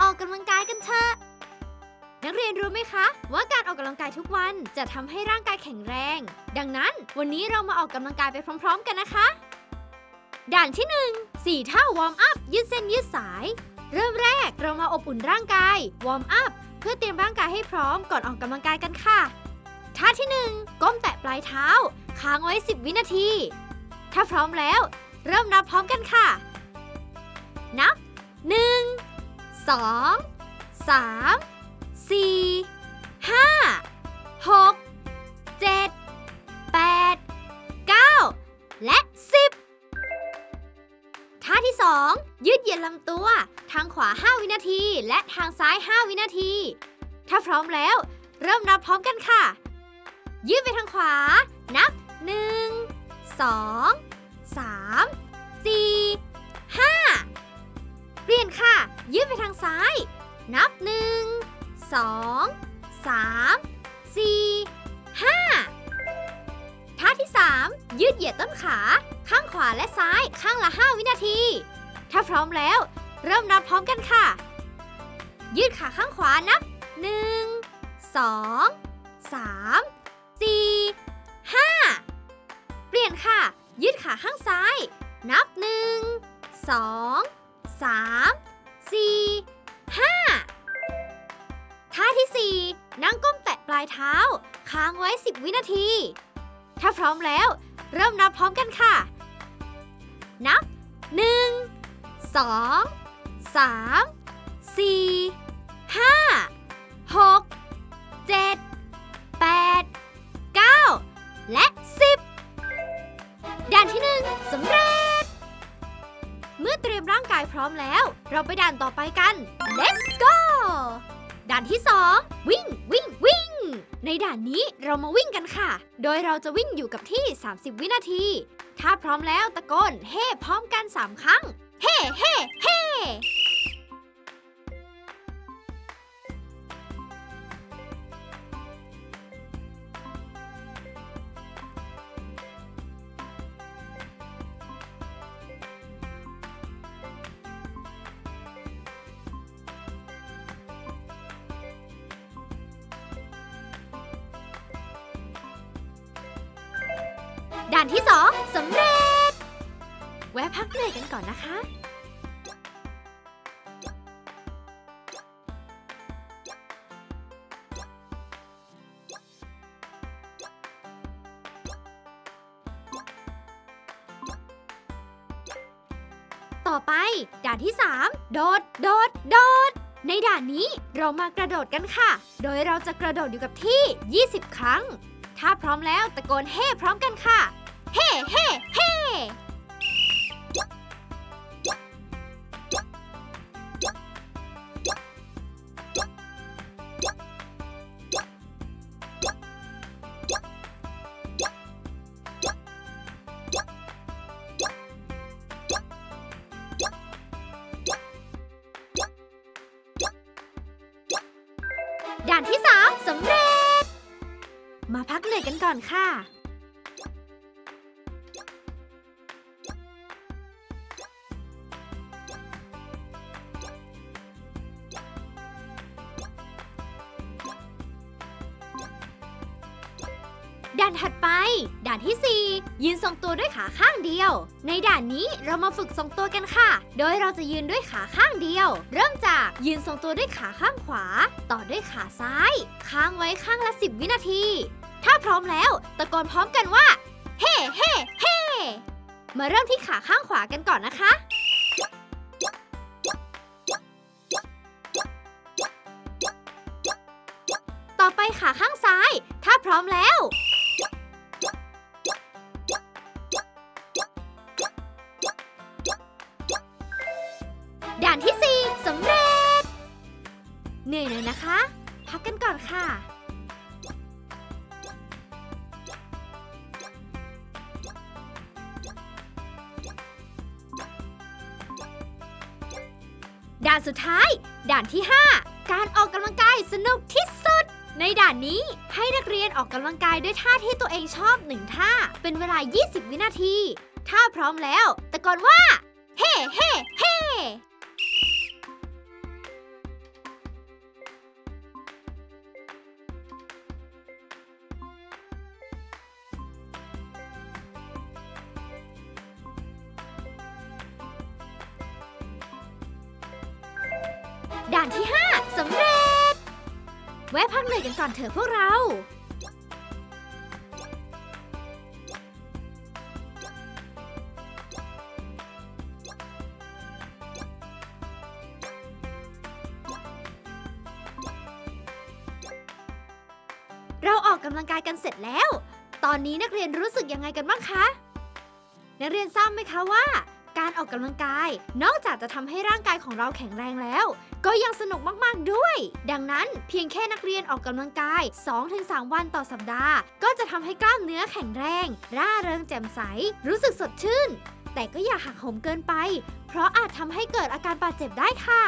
ออกกำลังกายกันเถอะ นักเรียนรู้ไหมคะ ว่าการออกกำลังกายทุกวันจะทำให้ร่างกายแข็งแรง ดังนั้นวันนี้เรามาออกกำลังกายไปพร้อม ๆ กันนะคะ ด่านที่1 4ท่าวอร์มอัพยืดเส้นยืดสาย เริ่มแรกเรามาอบอุ่นร่างกายวอร์มอัพเพื่อเตรียมร่างกายให้พร้อมก่อนออกกำลังกายกันค่ะ ท่าที่ 1 ก้มแตะปลายเท้า ค้างไว้ 10 วินาที ถ้าพร้อมแล้ว เริ่มนับพร้อมกันค่ะ นับ 1 2 3 4 5 6 7 8 9แปดเก้าและ10ท่าที่ 2 ยืดเหยียดลำตัว ทางขวา 5 วินาที และทางซ้าย 5 วินาที ถ้าพร้อมแล้ว เริ่มนับพร้อมกันค่ะ ยืดไปทางขวา นับ 1 2 ดไปทางซ้าย นับ1 2 3 4 5ท่าที่ 3 ยืดเหยียดต้นขา ข้างขวาและซ้ายข้างละ 5 วินาที ถ้าพร้อมแล้ว เริ่มนับพร้อมกันค่ะ ยืดขาข้างขวานับ 1 2 3 4 5 เปลี่ยนค่ะ ยืดขาข้างซ้าย นับ 1 2 3 เท้า ค้างไว้ 10 วินาที ถ้าพร้อมแล้ว เริ่มนับพร้อมกันค่ะ นับ 1 2 3 4 5 6 7 8 9 และ 10 ด่านที่ 1สำเร็จ เมื่อเตรียมร่างกายพร้อมแล้ว เราไปด่านต่อไปกัน let's go ด่านที่ 2 วิ่งวิ่งวิ่ง ในด่านนี้เรามาวิ่งกันค่ะ โดยเราจะวิ่งอยู่กับที่ 30 วินาที ถ้าพร้อมแล้วตะโกนเฮ่พร้อมกัน 3 ครั้ง เฮ้เฮ้เฮ่ ด่านที่2สำเร็จ แวะพักเหนื่อยกันก่อนนะคะ ต่อไป ด่านที่ 3 โดด โดด โดด ในด่านนี้เรามากระโดดกันค่ะ โดยเราจะกระโดดอยู่กับที่ 20 ครั้ง ถ้าพร้อมแล้วตะโกนเฮ่พร้อมกันค่ะ เฮ่เฮ่เฮ่ มาพักเหนื่อยกันก่อนค่ะ ด่านถัดไป ด่านที่ 4 ยืนทรงตัวด้วยขาข้างเดียว ในด่านนี้เรามาฝึกทรงตัวกันค่ะ โดยเราจะยืนด้วยขาข้างเดียว เริ่มจากยืนทรงตัวด้วยขาข้างขวา ต่อด้วยขาซ้าย ค้างไว้ข้างละ 10 วินาที ถ้าพร้อมแล้ว ตะโกนพร้อมกันว่า เฮ่เฮ่เฮ่มาเริ่มที่ขาข้างขวากันก่อนนะคะ ต่อไปขาข้างซ้าย ถ้าพร้อมแล้ว ด่านที่ 4สำเร็จ เหนื่อยหน่อยนะคะ พักกันก่อนค่ะ ด่านสุดท้าย ด่านที่ 5 การออกกำลังกายสนุกที่สุด ในด่านนี้ให้นักเรียนออกกำลังกายด้วยท่าที่ตัวเองชอบหนึ่งท่า เป็นเวลา 20 วินาที ถ้าพร้อมแล้ว ตะโกนว่า เฮ่เฮ่เฮ่ ด่านที่ 5สำเร็จ แวะพักเหนื่อยกันก่อนเถอะพวกเรา เราออกกำลังกายกันเสร็จแล้ว ตอนนี้นักเรียนรู้สึกยังไงกันบ้างคะ นักเรียนทราบไหมคะว่า การออกกำลังกาย นอกจากจะทำให้ร่างกายของเราแข็งแรงแล้ว ก็ยังสนุกมากๆด้วย ดังนั้นเพียงแค่นักเรียนออกกำลังกาย 2-3 วันต่อสัปดาห์ ก็จะทำให้กล้ามเนื้อแข็งแรง ร่าเริงแจ่มใส รู้สึกสดชื่น แต่ก็อย่าหักโหมเกินไป เพราะอาจทำให้เกิดอาการบาดเจ็บได้ค่ะ